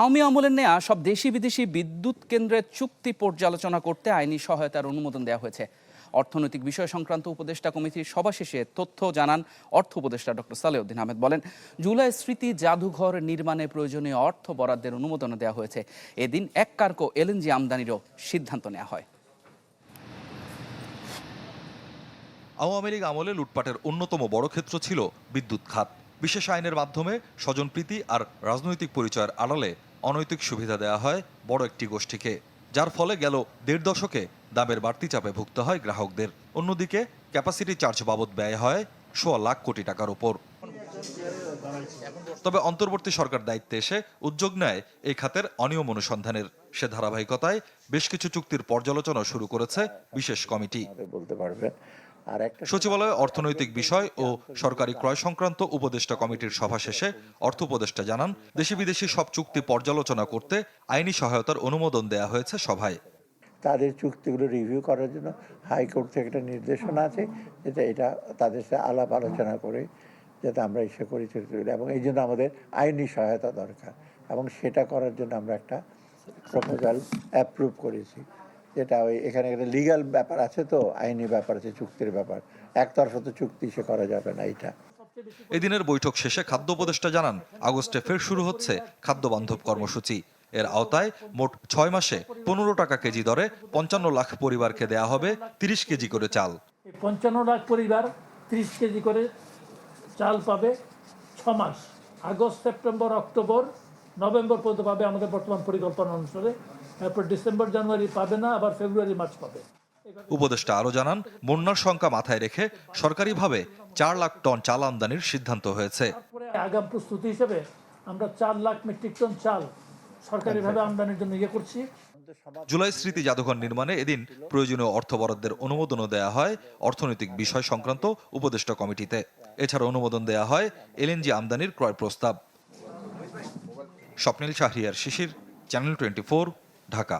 আওয়ামী আমলের নেয়া সব দেশি বিদেশি বিদ্যুৎ কেন্দ্রের চুক্তি পর্যালোচনা করতে আইনি সহায়তার অনুমোদন দেওয়া হয়েছে। অর্থনৈতিক বিষয় সংক্রান্ত উপদেষ্টা কমিটির সভা শেষে তথ্য জানান অর্থ উপদেষ্টা ডক্টর সালেউদ্দিন আহমেদ বলেন, জুলাই স্মৃতি জাদুঘর নির্মাণে প্রয়োজনীয় অর্থ বরাদ্দের অনুমোদন দেওয়া হয়েছে। এদিন এক কার্কো এলএনজি আমদানিরও সিদ্ধান্ত নেওয়া হয়। আওয়ামী লীগ আমলে লুটপাটের অন্যতম বড় ক্ষেত্র ছিল বিদ্যুৎ খাত। বিশেষ আইনের মাধ্যমে স্বজনপ্রীতি আর রাজনৈতিক পরিচয়ের আড়ালে অনৈতিক সুবিধা দেওয়া হয় বড় একটি গোষ্ঠীকে। যার ফলে গেল দেড় দশকে দামের বাড়তি চাপে ভুগতে হয় গ্রাহকদের। অন্যদিকে ক্যাপাসিটি চার্জ বাবদ ব্যয় হয় সোয়া লাখ কোটি টাকার ওপর তবে অন্তর্বর্তী সরকার দায়িত্বে এসে উদ্যোগ নেয় এই খাতের অনিয়ম অনুসন্ধানের। সে ধারাবাহিকতায় বেশ কিছু চুক্তির পর্যালোচনা শুরু করেছে বিশেষ কমিটি। বলতে পারবে। সচিবালয়ে অর্থনৈতিক বিষয় ও সরকারি ক্রয় সংক্রান্ত উপদেষ্টা কমিটির সভা শেষে অর্থ উপদেষ্টা জানান দেশি বিদেশি সব চুক্তি পর্যালোচনা করতে আইনি সহায়তার অনুমোদন দেয়া হয়েছে সভায়। তাদের চুক্তিগুলো রিভিউ করার জন্য হাইকোর্ট থেকে একটা নির্দেশনা আছে যেটা এটা তাদের সাথে আলাপ আলোচনা করে যাতে আমরা ইসে করি করি। এবং এই জন্য আমাদের আইনি সহায়তা দরকার। এবং সেটা করার জন্য আমরা একটা প্রপোজাল অ্যাপ্রুভ করেছি। যেটা ওই এখানে একটা লিগ্যাল ব্যাপার আছে তো আইনি ব্যাপার আছে চুক্তির ব্যাপার। একতরফা তো চুক্তি সে করা যাবে না এটা এদিনের বৈঠক শেষে খাদ্য উপদেষ্টা জানান আগস্টে ফের শুরু হচ্ছে খাদ্য বান্ধব কর্মসূচি। এর আওতায় মোট ছয় মাসে পনেরো টাকা কেজি দরে পঞ্চান্ন লাখ পরিবারকে দেয়া হবে তিরিশ কেজি করে চাল। পঞ্চান্ন লাখ পরিবার তিরিশ কেজি করে চাল পাবে ছ মাস। আগস্ট সেপ্টেম্বর অক্টোবর নভেম্বর পর্যন্ত পাবে আমাদের বর্তমান পরিকল্পনা অনুসারে। তারপর ডিসেম্বর জানুয়ারি পাবে না আবার ফেব্রুয়ারি মার্চ পাবে। উপদেষ্টা আরও জানান বন্যার সংখ্যা মাথায় রেখে সরকারিভাবে চার লাখ টন চাল আমদানির সিদ্ধান্ত হয়েছে। আগাম প্রস্তুতি হিসেবে আমরা চার লাখ মেট্রিক টন চাল সরকারিভাবে আমদানির জন্য ইয়ে করছি। জুলাই স্মৃতি জাদুঘর নির্মাণে এদিন প্রয়োজনীয় অর্থ বরাদ্দের অনুমোদনও দেয়া হয় অর্থনৈতিক বিষয় সংক্রান্ত উপদেষ্টা কমিটিতে। এছাড়া অনুমোদন দেয়া হয় এলএনজি আমদানির ক্রয় প্রস্তাব। Swapnil Shahriar Shishir channel twenty Dhaka.